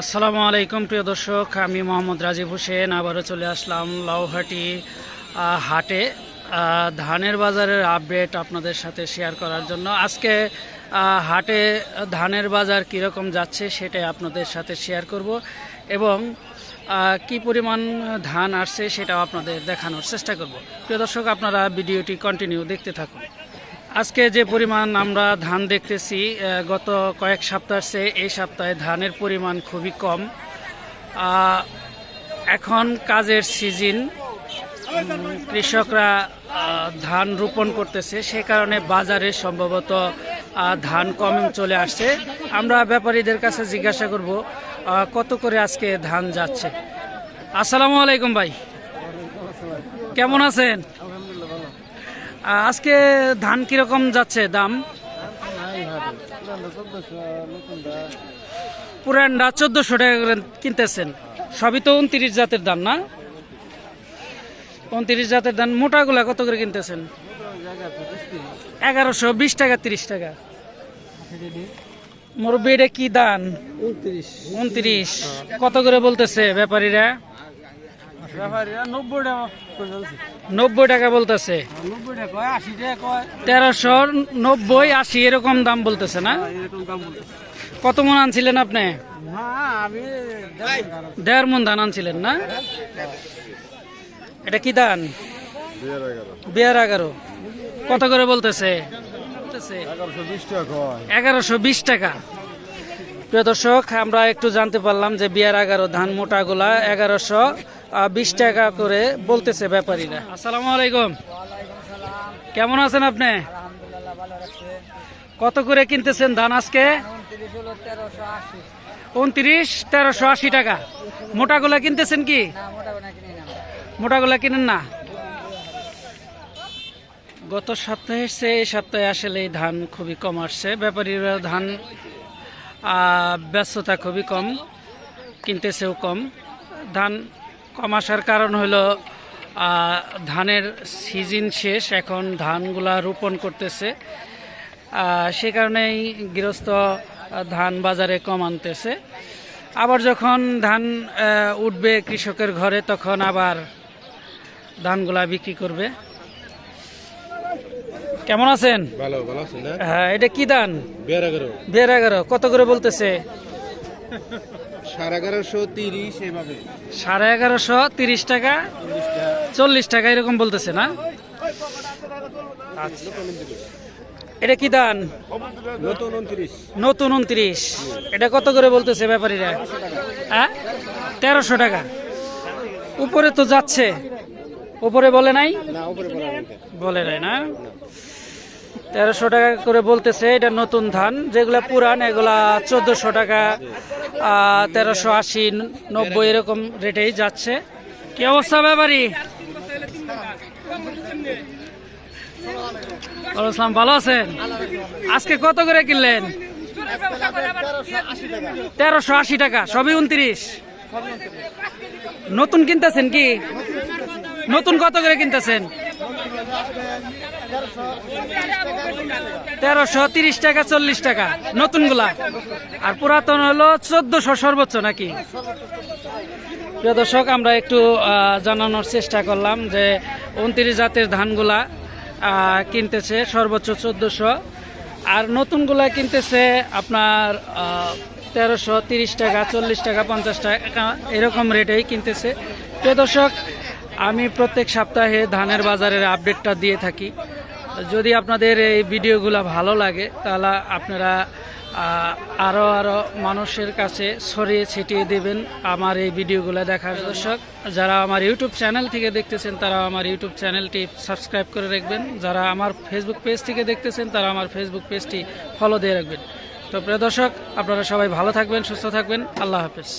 আসসালামু আলাইকুম, প্রিয় দর্শক। আমি মোহাম্মদ রাজীব হোসেন। আবারও চলে আসলাম লাউহাটি হাটে। ধানের বাজারের আপডেট আপনাদের সাথে শেয়ার করার জন্য। আজকে হাটে ধানের বাজার কীরকম যাচ্ছে সেটাই আপনাদের সাথে শেয়ার করব এবং কি পরিমাণ ধান আসছে সেটাও আপনাদের দেখানোর চেষ্টা করব। প্রিয় দর্শক, আপনারা ভিডিওটি কন্টিনিউ দেখতে থাকুন। আজকে যে পরিমাণ আমরা ধান দেখতেছি গত কয়েক সপ্তাহ সে এই সপ্তাহে ধানের পরিমাণ খুবই কম। এখন কাজের সিজন কৃষকরা ধান রোপণ করতেছে। সে কারণে বাজারে সম্ভবত ধান কম চলে আসছে। আমরা ব্যাপারীদের কাছে জিজ্ঞাসা করব কত করে আজকে ধান যাচ্ছে। আসসালামু আলাইকুম ভাই। কেমন আছেন? আজকে ধান কীরকম যাচ্ছে দাম? পুরানটা চোদ্দশো টাকা করে কিনতেছেন। সবই তো উনত্রিশ জাতের দাম না? উনত্রিশ জাতের ধান মোটাগুলা কত করে কিনতেছেন? এগারোশো বিশ টাকা তিরিশ টাকা। মোর বেড়ে কি দান উনত্রিশ। কত করে বলতেছে ব্যাপারীরা? নব্বই টাকা বলতেছে। কয় তেরোশো নব্বই আশি এরকম দাম বলতেছে না? এরকম কত মন আনছিলেন আপনি? না দেড় মন ধান আনছিলেন না? এটা কি ধান? বিয়ার এগারো। কত করে বলতেছে বলতেছে? এগারোশো বিশ টাকা কয়। এগারোশো বিশ টাকা। প্রিয় দর্শক আমরা একটু জানতে পারলাম যে বিয়ার এগারো ধান মোটাগুলা এগারোশো বিশ টাকা করে বলতেছে ব্যাপারীরা। আসসালামু আলাইকুম। কেমন আছেন আপনি? কত করে কিনতেছেন ধান আজকে? উনত্রিশ, তেরোশো আশি টাকা। মোটাগুলা কিনতেছেন কি? মোটাগুলা কিনেন না? গত সপ্তাহের চেয়ে এই সপ্তাহে আসলে এই ধান খুবই কম আসছে। ব্যাপারীরা ধান ব্যস্ততা খুবই কম, কিনতেছেও কম। ধান কম আসার কারণ হলো ধানের সিজন শেষ এখন ধানগুলা রোপণ করতেছে। সে কারণেই গৃহস্থ ধান বাজারে কম আনতেছে। আবার যখন ধান উঠবে কৃষকের ঘরে তখন আবার ধানগুলা বিক্রি করবে। কেমন আছেন? ভালো ভালো আছে না হ্যাঁ এটা কি ধান? বিয়ার এগারো। বিয়ার এগারো। কত করে বলতেছে? সাড়ে এগারোশো তিরিশ এভাবে। সাড়ে এগারোশো তিরিশ টাকা চল্লিশ টাকা এরকম বলতেছে না? আচ্ছা। এটা কি ধান নতুন উনত্রিশ। এটা কত করে বলতেছে ব্যাপারীরা? হ্যাঁ? তেরোশো টাকা। উপরে তো যাচ্ছে। উপরে বলে নাই। বলে নাই না? তেরোশো টাকা করে বলতেছে, এটা নতুন ধান। যেগুলা পুরান, এগুলা চোদ্দশো টাকা তেরোশো আশি, নব্বই এরকম রেটেই যাচ্ছে। কি অবস্থা ব্যাপারি? ভালো আছেন? আজকে কত করে কিনলেন? তেরোশো আশি টাকা, সবই উনত্রিশ। নতুন কিনতেছেন কি? নতুন কত করে কিনতেছেন? তেরোশো তিরিশ টাকা, চল্লিশ টাকা নতুনগুলা আর পুরাতন হলো চোদ্দশো সর্বোচ্চ নাকি? প্রিয় দর্শক, আমরা একটু জানানোর চেষ্টা করলাম যে উনত্রিশ জাতের ধানগুলা কিনতেছে সর্বোচ্চ চোদ্দশো। আর নতুনগুলা কিনতেছে আপনার তেরোশো তিরিশ টাকা, চল্লিশ টাকা, পঞ্চাশ টাকা, এরকম রেটেই কিনতেছে। প্রিয় দর্শক আমি প্রত্যেক সপ্তাহে ধানের বাজারের আপডেটটা দিয়ে থাকি। যদি আপনাদের এই ভিডিওগুলো ভালো লাগে তাহলে আপনারা আরও আরও মানুষের কাছে ছড়িয়ে ছিটিয়ে দেবেন আমার এই ভিডিওগুলো দেখার দর্শক যারা আমার ইউটিউব চ্যানেল থেকে দেখতেছেন তারা আমার ইউটিউব চ্যানেলটি সাবস্ক্রাইব করে রাখবেন। যারা আমার ফেসবুক পেজ থেকে দেখতেছেন তারা আমার ফেসবুক পেজটি ফলো দিয়ে রাখবেন। তো প্রিয় দর্শক আপনারা সবাই ভালো থাকবেন সুস্থ থাকবেন। আল্লাহ হাফেজ।